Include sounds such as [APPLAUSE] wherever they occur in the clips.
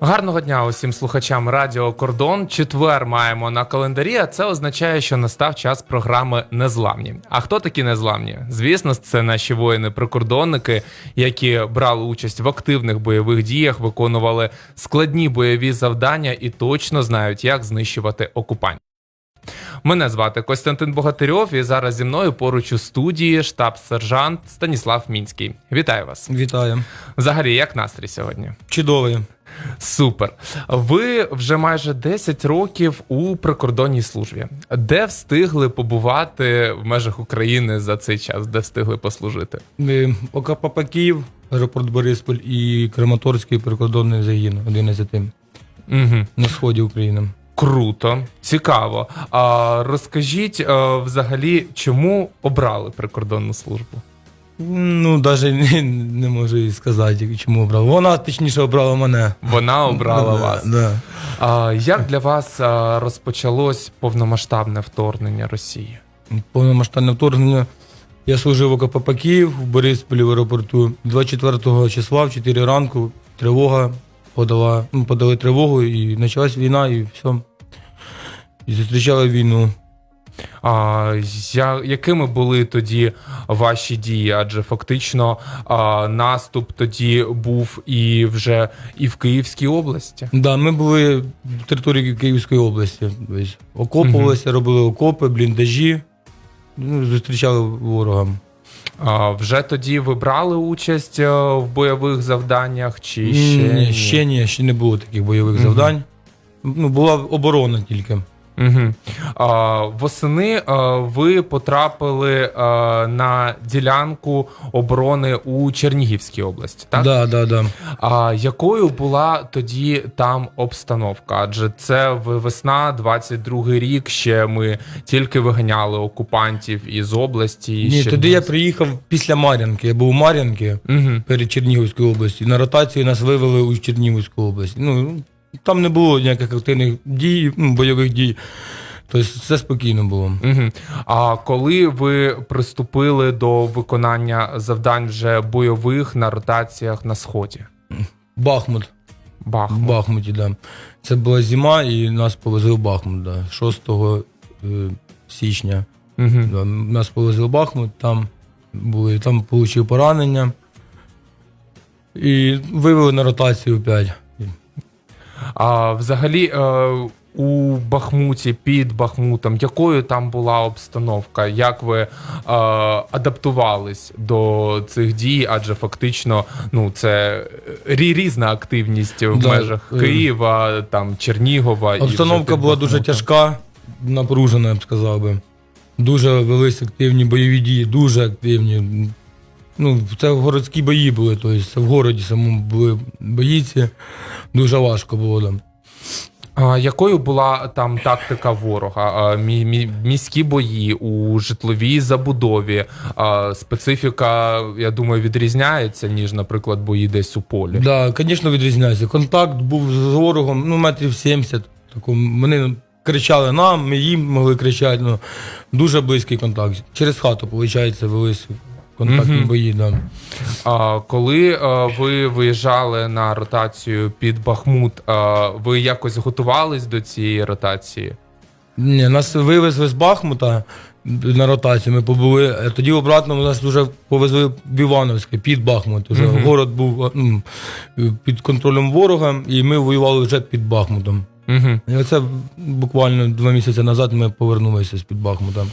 Гарного дня усім слухачам Радіо Кордон. Четвер маємо на календарі, а це означає, що настав час програми Незламні. А хто такі незламні? Звісно, це наші воїни-прикордонники, які брали участь в активних бойових діях, виконували складні бойові завдання і точно знають, як знищувати окупантів. Мене звати Костянтин Богатирьов, і зараз зі мною поруч у студії штаб-сержант Станіслав Мінський. Вітаю вас! Вітаю. Взагалі, як настрій сьогодні? Чудовий. Супер. Ви вже майже 10 років у прикордонній службі. Де встигли побувати в межах України за цей час? Де встигли послужити? Е, ОКПП Київ, аеропорт Борисполь і Краматорський прикордонний загін 11 Угу. на сході України. Круто, цікаво. А розкажіть а, взагалі, чому обрали прикордонну службу? Ну, навіть не, не можу і сказати, чому обрав. Вона точніше обрала мене. Вона обрала Да, вас. Да. А, як для вас а, розпочалось повномасштабне вторгнення Росії? Повномасштабне вторгнення. Я служив в ОКПП Київ в Борисполі в аеропорту 24 числа в 4 ранку. Тривога подала, ну, подали тривогу і почалась війна, і все. І зустрічали війну. А, я, якими були тоді ваші дії? Адже фактично а, наступ тоді був і вже і в Київській області. Да, ми були в території Київської області. Окопувалися, робили окопи, бліндажі, ну, зустрічали ворога. А, вже тоді ви брали участь е, в бойових завданнях, чи ще ні, ще ні, ще не було таких бойових Мгм. завдань. Ну, була оборона тільки. Угу. А, восени а, ви потрапили а, на ділянку оборони у Чернігівській області, так? Да, да, да. А якою була тоді там обстановка? Адже це весна, 22-й рік. Ще ми тільки виганяли окупантів із області. Ні, ще туди я приїхав після Мар'янки. Я був у Мар'янки Мгм. перед Чернігівською областю. На ротацію нас вивели у Чернігівську область. Ну, там не було ніяких активних дій, бойових дій. Тобто все спокійно було. Мгм. А коли ви приступили до виконання завдань вже бойових на ротаціях на сході? Бахмут. В Бахмуті, да. Це була зима, і нас повезли в Бахмут, да. 6 е, січня. Мгм. Да. Нас повезли в Бахмут, там були, там отримав поранення. І вивели на ротацію опять. А взагалі е, у Бахмуті під Бахмутом, якою там була обстановка? Як ви е, адаптувались до цих дій? Адже фактично, ну це різна активність в Да, межах е. Києва, там Чернігова і вже Обстановка під була дуже тяжка, напружена, я б сказав би. Дуже велись активні бойові дії, дуже активні. Ну, це городські бої були, тобто це в городі самому були бої ці. Дуже важко було там. А якою була там тактика ворога? А, мі- мі- міські бої у житловій забудові? А, специфіка, я думаю, відрізняється, ніж, наприклад, бої десь у полі. Да, звісно, відрізняється. Контакт був з ворогом, ну, метрів 70. Такому, вони кричали нам, ми їм могли кричати. Ну, дуже близький контакт. Через хату, виходить, велись контактні бої. Да. А, коли а, ви виїжджали на ротацію під Бахмут, а, ви якось готувались до цієї ротації? Ні, нас вивезли з Бахмута на ротацію, ми побули. Тоді обратно нас вже повезли в Івановське, під Бахмут. Уже Мгм. город був ну, під контролем ворога, і ми воювали вже під Бахмутом. Угу. І оце буквально два місяці назад ми повернулися з під Бахмута.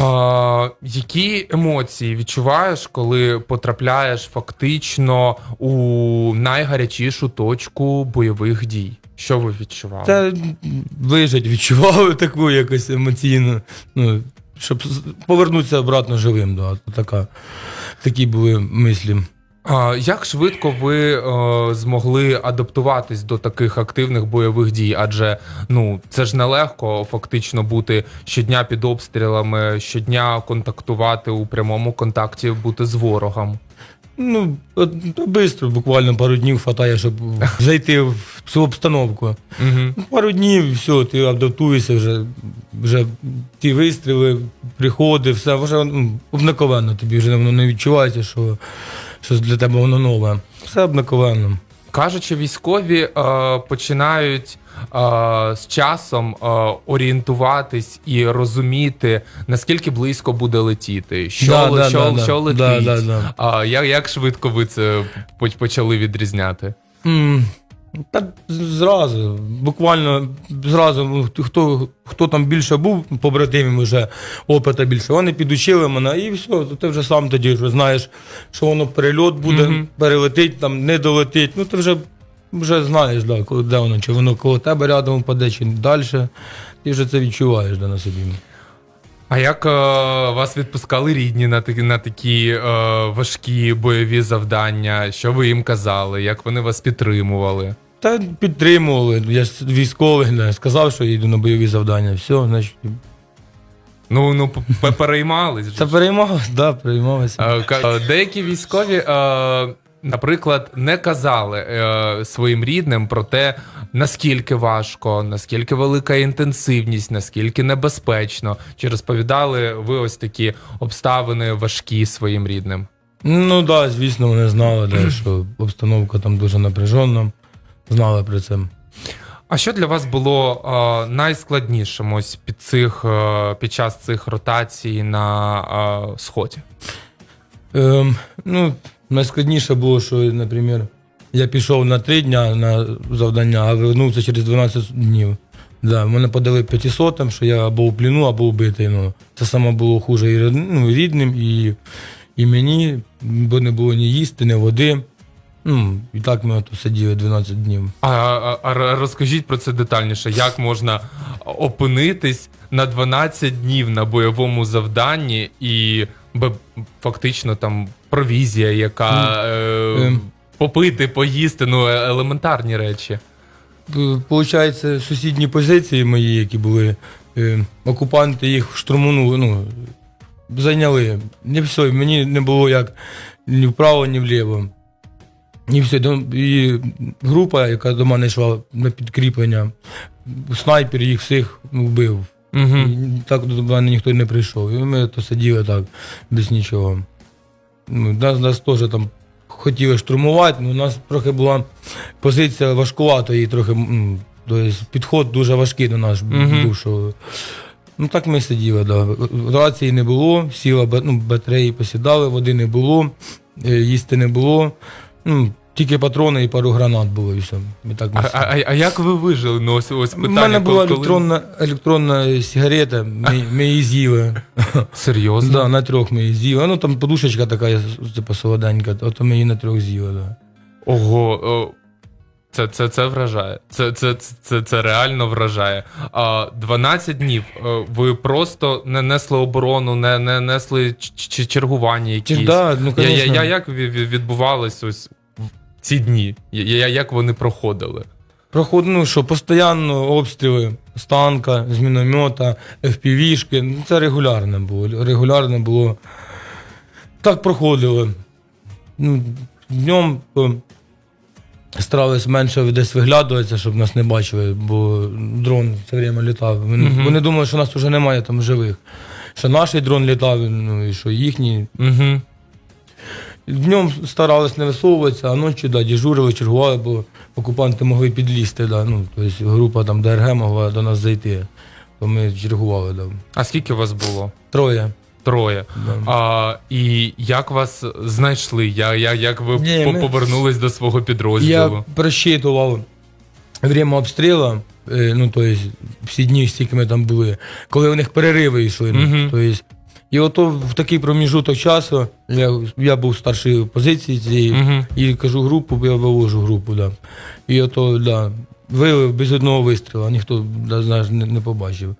А, які емоції відчуваєш, коли потрапляєш фактично у найгарячішу точку бойових дій? Що ви відчували? Та вижить, відчували таку якось емоційну. Ну, щоб повернутися обратно живим. Да, така, такі були мислі. А, як швидко ви е, змогли адаптуватись до таких активних бойових дій? Адже ну це ж нелегко фактично бути щодня під обстрілами, щодня контактувати у прямому контакті, бути з ворогом. Ну, швидко, буквально пару днів хватає, щоб [LAUGHS] зайти в цю обстановку. Угу. Пару днів, все, ти адаптуєшся вже, вже ті вистріли, приходи, все, вже ну, обнаковенно тобі вже воно не відчувається, що щось для тебе воно нове. Все обнаковенно. Кажуть, що військові е, починають е, з часом е, орієнтуватись і розуміти, наскільки близько буде летіти, що, Да, да, що, да, да. летить. Да, да, да. А як, як швидко ви це по- почали відрізняти? М, Так зразу, буквально зразу, хто, хто там більше був, побратимів вже опита більше, вони підучили мене і все, то ти вже сам тоді вже знаєш, що воно перельот буде, Мгм. перелетить, там не долетить. Ну ти вже, вже знаєш, да, коли- де воно, чи воно коло тебе рядом впаде, чи далі. Ти вже це відчуваєш да, на собі. А як е, вас відпускали рідні на такі, на такі е, важкі бойові завдання? Що ви їм казали? Як вони вас підтримували? Та підтримували. Я ж військовий, да, сказав, що їду на бойові завдання. Все, значить. Ну ну п- переймались. же Та ж. переймалися, да, переймалися. Е, ка- е, Деякі військові, е, наприклад, не казали е, своїм рідним про те, наскільки важко, наскільки велика інтенсивність, наскільки небезпечно. Чи розповідали ви ось такі обставини важкі своїм рідним? Ну так, да, звісно, вони знали, да, що обстановка там дуже напряжена. Знали про це. А що для вас було е, найскладнішим ось під цих е, під час цих ротацій на е, сході? Ем, ну, найскладніше було, що, наприклад, я пішов на три дня на завдання, а вернувся через 12 днів. Да, мене подали 500, що я або в пліну, або вбитий. Ну, це саме було хуже і ну, рідним, і, і мені, бо не було ні їсти, ні води. Ну, і так ми тут сиділи 12 днів. А, а, а розкажіть про це детальніше, як можна опинитись на 12 днів на бойовому завданні і фактично там провізія, яка е, ем. попити, поїсти, ну е- елементарні речі. Е, Получається, сусідні позиції мої, які були, е, окупанти їх штурманули, ну, зайняли. Не все, мені не було як ні вправо, ні вліво. І все. Ну, І група, яка до мене йшла на підкріплення, снайпер їх всіх ну, вбив. Угу. І Так до мене ніхто не прийшов. І ми то сиділи так, без нічого. Ну, нас, нас теж там хотіли штурмувати, але у нас трохи була позиція важкувата і трохи тобто підход дуже важкий до нас Мгм. був. Що... Ну так ми сиділи, да. Рації не було, сіла ну, батареї посідали, води не було, е, їсти не було. Ну, тільки патрони і пару гранат було і все. І так ми А, а, а як ви вижили? Ну, ось, ось У питання. мене була коли- електронна, електронна сигарета, ми, ми її з'їли. [LAUGHS] Серйозно? Да, на трьох ми її з'їли. Ну там подушечка така, типу, солоденька, от ми її на трьох з'їли. Да. Ого, о, це, це, це вражає. Це, це, це, це реально вражає. А, 12 днів. е, Ви просто не несли оборону, не, не несли ч- ч- чергування якісь. Да, ну, я, я, конечно. я, як ві- ві- відбувалось ось ці дні? Як вони проходили? Проход, ну що, постійно обстріли з танка, з міномета, FPV-шки. Ну, це регулярно було. Регулярно було. Так проходили. Ну, днем старались менше десь виглядуватися, щоб нас не бачили, бо дрон все время літав. Вони, Мгм. вони думали, що нас вже немає там живих. Що наш дрон літав, ну і що їхній. Угу. Днем старались не висовуватися, а ночі да, дежурили, чергували, бо окупанти могли підлізти. Да, ну, тобто група там ДРГ могла до нас зайти. То ми чергували. Да. А скільки вас було? Троє. Троє. Да. А, і як вас знайшли? Я, я, як ви Ні, по- ми- повернулись до свого підрозділу? Я просчитував время обстрілу, е, ну, тобто, всі дні, стільки ми там були, коли у них перериви йшли. ну, Тобто, і ото в такий проміжуток часу я, я був старший позиції цієї, угу. і кажу групу, бо я вивожу групу. Да. І ото, да, вивив без одного вистрілу, ніхто да, знаєш, не, не побачив.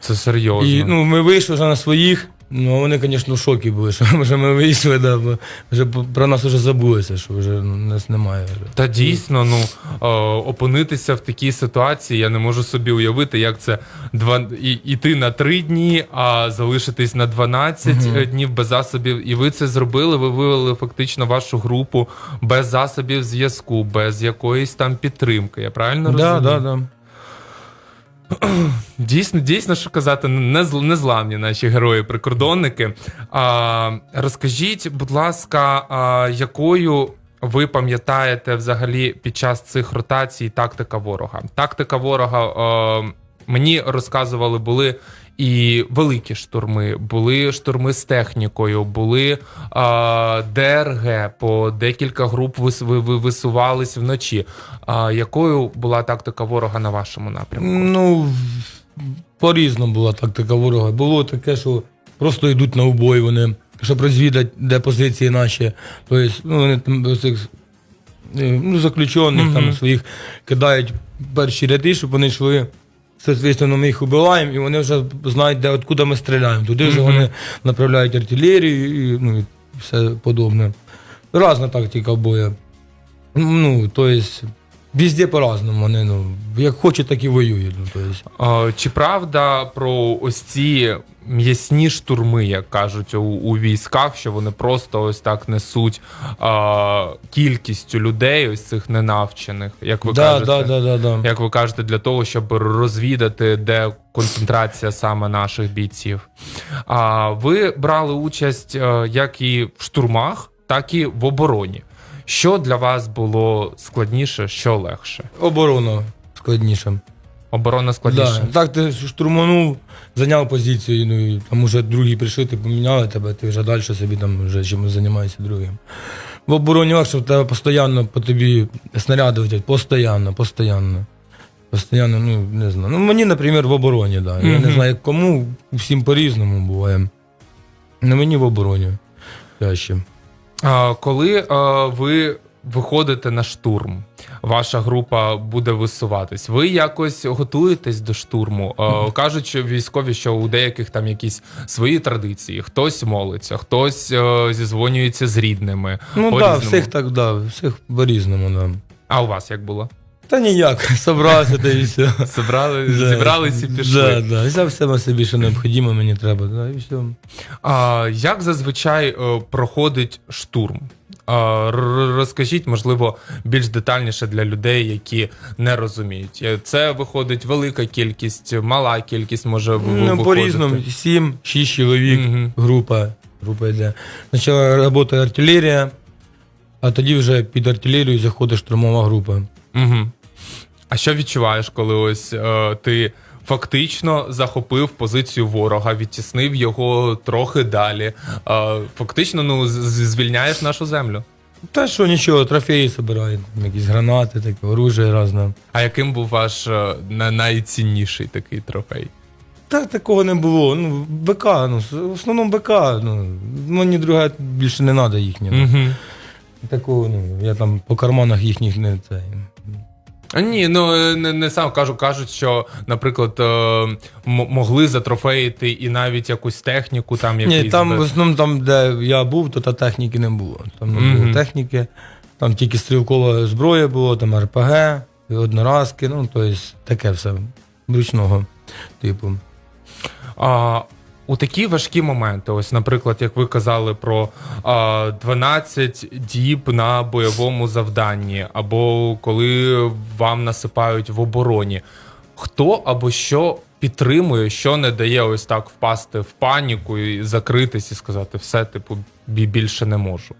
Це серйозно. І ну, ми вийшли вже на своїх. Ну, вони, звісно, в шокі були, що вже ми вийшли, да, бо вже про нас вже забулося, що вже нас немає. Вже. Та дійсно, ну е, опинитися в такій ситуації, я не можу собі уявити, як це два і, іти на три дні, а залишитись на 12 Мгм. днів без засобів. І ви це зробили. Ви вивели фактично вашу групу без засобів зв'язку, без якоїсь там підтримки. Я правильно Да, розумію? да, да. [CLEARS THROAT] Дійсно, дійсно, що казати, не зл- незламні наші герої-прикордонники. А, розкажіть, будь ласка, а, якою ви пам'ятаєте взагалі під час цих ротацій тактика ворога? Тактика ворога а, мені розказували, були і великі штурми, були штурми з технікою, були е, ДРГ по декілька груп вис, ви, ви- висувались вночі. А якою була тактика ворога на вашому напрямку? Ну, по-різному була тактика ворога. Було таке, що просто йдуть на убой вони, щоб розвідати, де позиції наші. Тобто, ну, вони там цих, е, ну, заключених Мгм. там своїх кидають перші ряди, щоб вони йшли. Соответственно, ми їх убиваємо, і вони вже знають, де откуда ми стріляємо. Туди вже вони направляють артилерію і, ну, і все подобне. Разна тактика бою. Ну, тобто, везде по-разному вони, ну, як хочуть, так і воюють. Ну, тобто. Е, Чи правда про ось ці м'ясні штурми, як кажуть у, у військах, що вони просто ось так несуть е, кількістю людей, ось цих ненавчених, як ви да, кажете? да, да, да, да. Як ви кажете, для того, щоб розвідати, де концентрація саме наших бійців. А ви брали участь е, як і в штурмах, так і в обороні. Що для вас було складніше, що легше? Оборона складніша. Оборона складніше. Да. Так ти штурманув, зайняв позицію, ну, і там уже другі прийшли, ти поміняли тебе, ти вже далі собі там вже чимось займаєшся другим. В обороні легше, в тебе постійно по тобі снаряди летять, постійно, постійно. Постоянно, ну не знаю. Ну мені, наприклад, в обороні, да. Я не знаю, як кому, всім по-різному буває. На мені в обороні. Краще. Коли ви виходите на штурм, ваша група буде висуватись. Ви якось готуєтесь до штурму. Кажуть, що військові, що у деяких там якісь свої традиції. Хтось молиться, хтось е, зізвонюється з рідними. Ну так, да, всіх так, да, всіх по-різному, да. А у вас як було? Та ніяк, [LAUGHS] собрався та і все. Зібрали, Да. зібрались і пішли. Да, да. Взяв все собі, що необхідно, мені треба, да, і все. А, як зазвичай е, проходить штурм? А, р- розкажіть, можливо, більш детальніше для людей, які не розуміють. Е, Це виходить велика кількість, мала кількість може в- Ну, виходити. по-різному, сім, шість чоловік, Мгм. група, група йде. Спочатку працює артилерія, а тоді вже під артилерію заходить штурмова група. Угу. А що відчуваєш, коли ось е, ти фактично захопив позицію ворога, відтіснив його трохи далі? Е, фактично, ну, звільняєш нашу землю. Та що, нічого, трофеї збирають, якісь гранати, таке, оружие різне. А яким був ваш е, на- найцінніший такий трофей? Та такого не було. Ну, БК, ну, в основному БК, ну, мені друга більше не треба їхнього. Угу. Такого, ну, я там по карманах їхніх не цей. А ні, ну е, не, не сам кажу, кажуть, що, наприклад, е, м- могли затрофеїти і навіть якусь техніку там якийсь. Ні, там в основному там, де я був, то та техніки не було. Там не було техніки, там тільки стрілкова зброя було, там РПГ, одноразки, ну, тобто таке все ручного типу. А, у такі важкі моменти, ось, наприклад, як ви казали про а, 12 діб на бойовому завданні, або коли вам насипають в обороні, хто або що підтримує, що не дає ось так впасти в паніку і закритись і сказати, все, типу, більше не можу.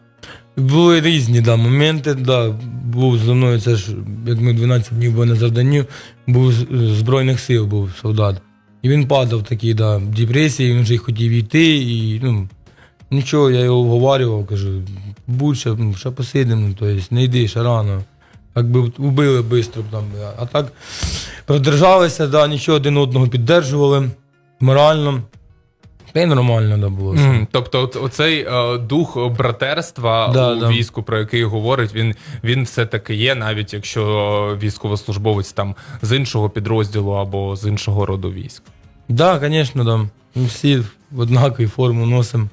Були різні да, моменти, да, був зі мною, це ж, як ми 12 днів були на завданні, був Збройних сил був солдат. І він падав такі да, депресії, він вже й хотів йти, і ну, нічого, я його вговарював, кажу, будь ще, ну, ще посидимо, тобто не йди, ще рано. Так би вбили швидко там. А так продержалися, да, нічого один одного піддержували морально. Та й нормально да, було. Мгм. Тобто, оцей е, дух братерства Да, у да. війську, про який говорить, він, він все-таки є, навіть якщо військовослужбовець там з іншого підрозділу або з іншого роду військ. Да, звісно, да. Ми всі в однаковій форму носимо.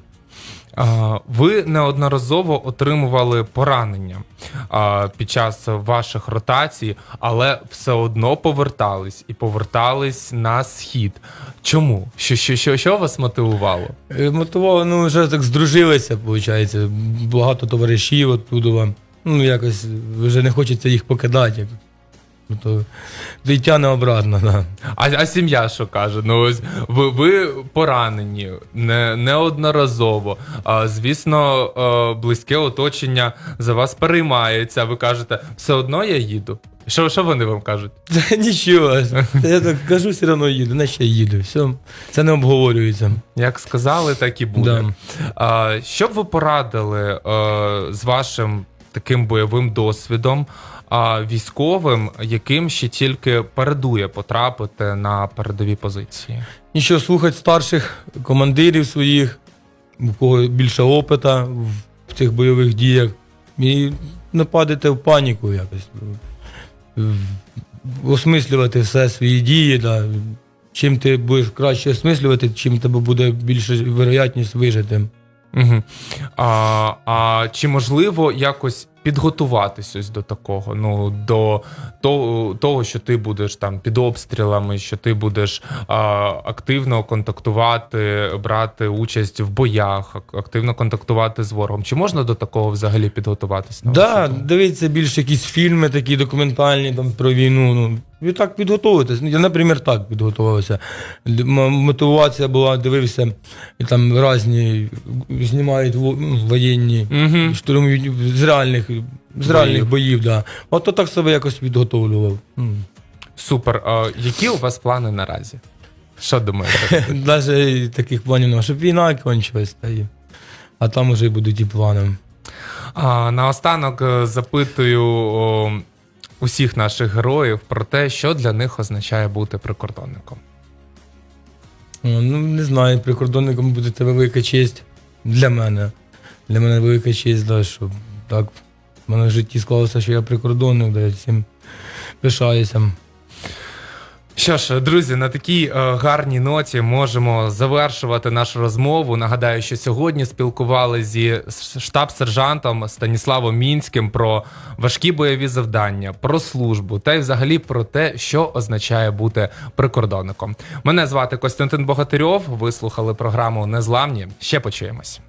А, Ви неодноразово отримували поранення а, під час ваших ротацій, але все одно повертались і повертались на схід. Чому? Що, що, що, що вас мотивувало? Е, Мотивували, ну вже так здружилися, виходить. Багато товаришів оттуда. Ну, якось вже не хочеться їх покидати. Як. Ну, То дитя не обратно, да. А, а сім'я що каже? Ну ось ви, ви поранені не, неодноразово. А, звісно, е, близьке оточення за вас переймається. Ви кажете, все одно я їду. Що, що вони вам кажуть? Та нічого. Я так кажу, все одно їду, наче я їду. Все, це не обговорюється. Як сказали, так і буде. Да. А, що б ви порадили е, з вашим таким бойовим досвідом а, військовим, яким ще тільки передує потрапити на передові позиції? Нічого, слухати старших командирів своїх, у кого більше опита в цих бойових діях. І не падати в паніку якось. Осмислювати все свої дії. Да. Чим ти будеш краще осмислювати, чим тебе буде більше вероятність вижити. Угу. А, а чи можливо якось підготуватись ось до такого? Ну до того, що ти будеш там під обстрілами, що ти будеш а, активно контактувати, брати участь в боях, активно контактувати з ворогом? Чи можна до такого взагалі підготуватись? на Да, дивіться більше якісь фільми такі документальні там, про війну. Ну, і так підготовитись. Ну, Я, наприклад, так підготувався. Мотивація була, дивився, і там різні знімають ну, воєнні, Мгм. штурмують з реальних, з реальних боїв. Да. От то так себе якось підготовлював. Супер. А, які у вас плани наразі? Що думаєте? [LAUGHS] Навіть таких планів немає, щоб війна кончилась, та й, а там уже й будуть і плани. А, наостанок е, запитую о, усіх наших героїв про те, що для них означає бути прикордонником. Ну, не знаю, прикордонником буде велика честь для мене. Для мене велика честь, да, що так в мене в житті склалося, що я прикордонник, да, я цим пишаюся. Що ж, друзі, на такій е, гарній ноті можемо завершувати нашу розмову. Нагадаю, що сьогодні спілкувалися зі штаб-сержантом Станіславом Мінським про важкі бойові завдання, про службу та й взагалі про те, що означає бути прикордонником. Мене звати Костянтин Богатирьов. Ви слухали програму Незламні. Ще почуємось.